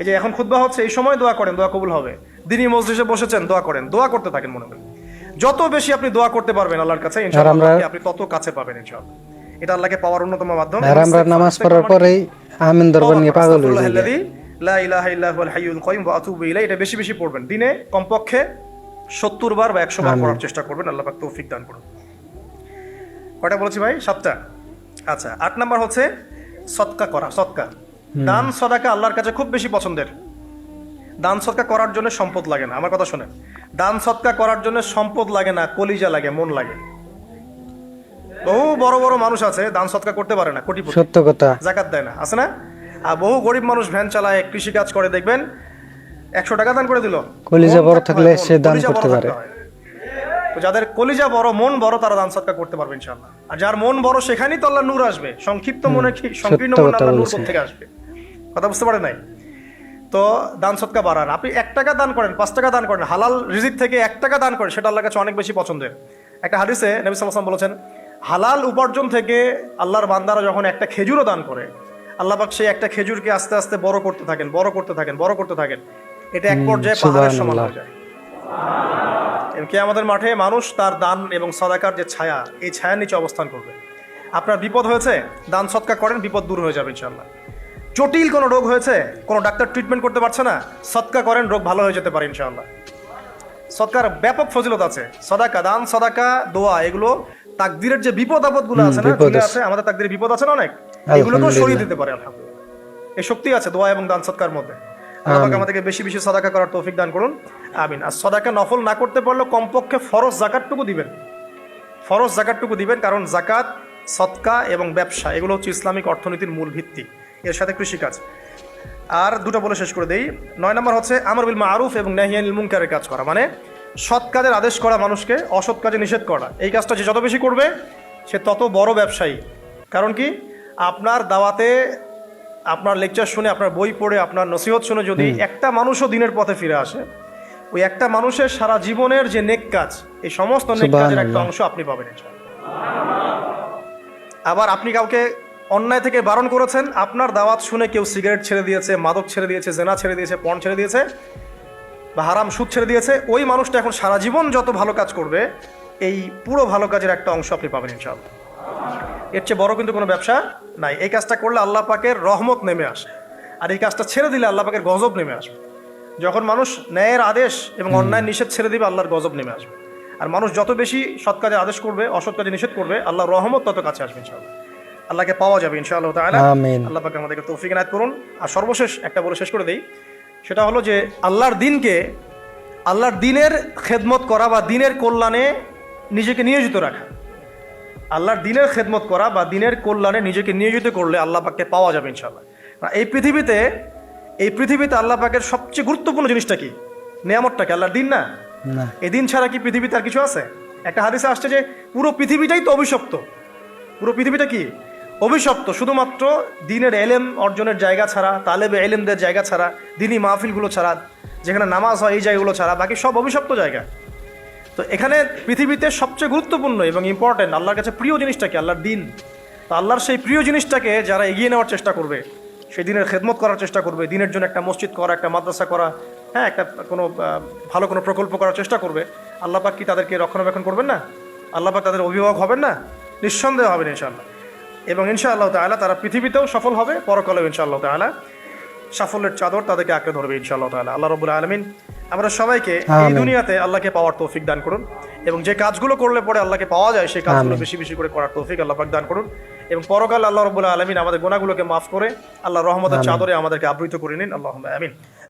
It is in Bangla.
এই যে এখন খুতবা হচ্ছে এই সময় দোয়া করেন দোয়া কবুল হবে। দিনই মসজিদে বসেছেন দোয়া করেন দোয়া করতে থাকেন মনে করেন। যত বেশি আপনি দোয়া করতে পারবেন আল্লাহর কাছে ইনশাআল্লাহ আপনি তত কাছে পাবেন ইনশাআল্লাহ। এটা আল্লাহকে পাওয়ার অন্যতম মাধ্যম। আর আমরা নামাজ পড়ার পরেই আমিন দরবার নিয়ে পাগল হয়ে যাই। লা ইলাহা হাইয়ুল কাইয়ুম ওয়া আতুবু ইলাইহি এটা বেশি বেশি পড়বেন। দিনে কমপক্ষে 70 বার বা 100 বার পড়ার চেষ্টা করবেন আল্লাহ পাক তৌফিক দান করুন। কয়টা বলেছি ভাই? সাতটা। আচ্ছা আট নাম্বার হচ্ছে সদকা করা সদকা দান সদাকা আল্লাহর কাছে খুব বেশি পছন্দের। দান সৎকা করার জন্য সম্পদ লাগে না। আমার কথা শোনেন। দান সৎকা করার জন্য সম্পদ লাগে না কলিজা লাগে মন লাগে। বহু বড় বড় মানুষ আছে দান সৎকা করতে পারে না কোটিপতি। সত্য কথা। জাকাত দেয় না আছে না? আর বহু গরিব মানুষ ভ্যান চালায় কৃষি কাজ করে দেখবেন একশো টাকা দান করে দিল। কলিজা বড় থাকলে সে দান করতে পারে। তো যাদের কলিজা বড় মন বড় তারা দান সৎকার করতে পারবে ইনশাআল্লাহ। আর যার মন বড় সেখানেই তো আল্লাহ নূর আসবে। সংক্ষিপ্ত মনে সংকীর্ণ মনে আল্লাহ নূর থেকে আসবে? কথা বুঝতে পারে নাই? তো দান সৎকা বাড়ান। আপনি এক টাকা দান করেন পাঁচ টাকা দান করেন হালাল রিজিক থেকে এক টাকা দান করেন সেটা আল্লাহর কাছে অনেক বেশি পছন্দের। একটা হাদিসে নবী সাল্লাম বলেছেন হালাল উপার্জন থেকে আল্লাহর বান্দারা যখন একটা খেজুরও দান করে আল্লাহবাক সেই একটা খেজুরকে আস্তে আস্তে বড় করতে থাকেন বড় করতে থাকেন বড় করতে থাকেন। এটা এক পর্যায়ে পাহাড়ের সমান হয়ে যায়। কে আমাদের মাঠে মানুষ তার দান এবং সদাকার যে ছায়া এই ছায়ার নিচে অবস্থান করবে। আপনার বিপদ হয়েছে? দান সৎকার করেন বিপদ দূর হয়ে যাবে ইনশাল্লাহ জটিল কোনো রোগ হয়েছে? কোনো ডাক্তার ট্রিটমেন্ট করতে পারছে না? সৎকা করেন রোগ ভালো হয়ে যেতে পারে ইনশাল্লাহ সৎকার ব্যাপক ফজিলত আছে। সদাকা দান সদাকা দোয়া এগুলো তাকদিরের যে বিপদ আপদগুলো আছে না আছে। আমাদের তাকদিরে বিপদ আছে না অনেক? এগুলোকেও সরিয়ে দিতে পারে আলহামদুলিল্লাহ। এই শক্তি আছে দোয়া এবং দান সৎকার মধ্যে। আল্লাহ আমাদেরকে বেশি বেশি সদাকা করার তৌফিক দান করুন। আমিন। আর সদাকা নফল না করতে পারলেও কমপক্ষে ফরজ জাকাতটুকু দিবেন। ফরজ জাকাতটুকু দিবেন কারণ জাকাত সৎকা এবং ব্যবসা এগুলো হচ্ছে ইসলামিক অর্থনীতির মূল ভিত্তি। এর সাথে কৃষিকাজ আর দুটো বলে শেষ করে দেই। নয় নম্বর হচ্ছে আমর বিল মারুফ এবং নাহিয়ানিল মুনকারের কাজ করা। মানে সৎ কাজের আদেশ করা মানুষকে অসৎ কাজে নিষেধ করা। এই কাজটা যে যত বেশি করবে সে তত বড় ব্যবসায়ী। কারণ কি? আপনার দাওয়াতে আপনার লেকচার শুনে আপনার বই পড়ে আপনার নসিহত শুনে যদি একটা মানুষও দিনের পথে ফিরে আসে ওই একটা মানুষের সারা জীবনের যে নেক কাজ এই সমস্ত নেক কাজের একটা অংশ আপনি পাবেন আবার আপনি কাউকে অন্যায় থেকে বারণ করেছেন। আপনার দাওয়াত শুনে কেউ সিগারেট ছেড়ে দিয়েছে মাদক ছেড়ে দিয়েছে জেনা ছেড়ে দিয়েছে পণ ছেড়ে দিয়েছে বা হারাম সুদ ছেড়ে দিয়েছে ওই মানুষটা এখন সারা জীবন যত ভালো কাজ করবে এই পুরো ভালো কাজের একটা অংশ আপনি পাবেন ইনশাআল্লাহ। এর চেয়ে বড় কিন্তু কোনো ব্যবসা নাই। এই কাজটা করলে আল্লাহ পাকের রহমত নেমে আসে। আর এই কাজটা ছেড়ে দিলে আল্লাহ পাকের গজব নেমে আসবে। যখন মানুষ ন্যায়ের আদেশ এবং অন্যায় নিষেধ ছেড়ে দিবে আল্লাহর গজব নেমে আসবে। আর মানুষ যত বেশি সৎ কাজে আদেশ করবে অসৎ কাজে নিষেধ করবে আল্লাহর রহমত তত কাছে আসবে ইনশাআল্লাহ। আল্লাহকে পাওয়া যাবে ইনশাআল্লাহ তাআলা। আমিন। আল্লাহ পাকে আমাদেরকে তৌফিক এনায়েত করুন। আর সর্বশেষ একটা বলে শেষ করে দেই। সেটা হলো যে আল্লাহর দিনকে আল্লাহর দিনের খেদমত করা বা দিনের কল্যাণে নিজেকে নিয়োজিত রাখা। আল্লাহর দিনের খেদমত করা বা দিনের কল্যাণে নিজেকে নিয়োজিত করলে আল্লাহ পাককে পাওয়া যাবে ইনশাআল্লাহ। এই পৃথিবীতে এই পৃথিবীতে আল্লাহ পাকের সবচেয়ে গুরুত্বপূর্ণ জিনিসটা কি? নিয়ামতটা কি আল্লাহর দিন না? না। এই দিন ছাড়া কি পৃথিবীতে আর কিছু আছে? একটা হাদিসে আসছে যে পুরো পৃথিবীটাই তো অভিশপ্ত। পুরো পৃথিবীটা কি? অভিশপ্ত, শুধুমাত্র দিনের এলেম অর্জনের জায়গা ছাড়া, তালেবে এলেমদের জায়গা ছাড়া দিনই মাহফিলগুলো ছাড়া, যেখানে নামাজ হয় এই জায়গাগুলো ছাড়া, বাকি সব অভিশপ্ত জায়গা। তো এখানে পৃথিবীতে সবচেয়ে গুরুত্বপূর্ণ এবং ইম্পর্টেন্ট আল্লাহর কাছে প্রিয় জিনিসটা কি? আল্লাহর দিন। তো আল্লাহর সেই প্রিয় জিনিসটাকে যারা এগিয়ে নেওয়ার চেষ্টা করবে, সেই দিনের খেদমত করার চেষ্টা করবে, দিনের জন্য একটা মসজিদ করা, একটা মাদ্রাসা করা হ্যাঁ একটা কোনো ভালো কোনো প্রকল্প করার চেষ্টা করবে, আল্লাহ পাক কি তাদেরকে রক্ষণাবেক্ষণ করবেন না? আল্লাহ পাক তাদের অভিভাবক হবেন না? নিঃসন্দেহ হবেন ইনশাআল্লাহ। এবং ইনশাআল্লাহ তাআলা তারা পৃথিবীতেও সফল হবে পরকালেও ইনশাআল্লাহ তাআলা সাফল্যের চাদর তাদেরকে আঁকড়ে ধরবে ইনশাআল্লাহ তাআলা। আল্লাহ রবুল্লা আলমিন আমরা সবাইকে এই দুনিয়াতে আল্লাহকে পাওয়ার তৌফিক দান করুন এবং যে কাজগুলো করলে পরে আল্লাহকে পাওয়া যায় সেই কাজগুলো। বেশি বেশি করে করার তৌফিক আল্লাহ পাক দান করুন এবং পরকাল আল্লাহ রবুল্লা আলমিন আমাদের গোনাগুলোকে মাফ করে আল্লাহ রহমতের চাদরে আমাদেরকে আবৃত করে নিন। আল্লাহ আমিন।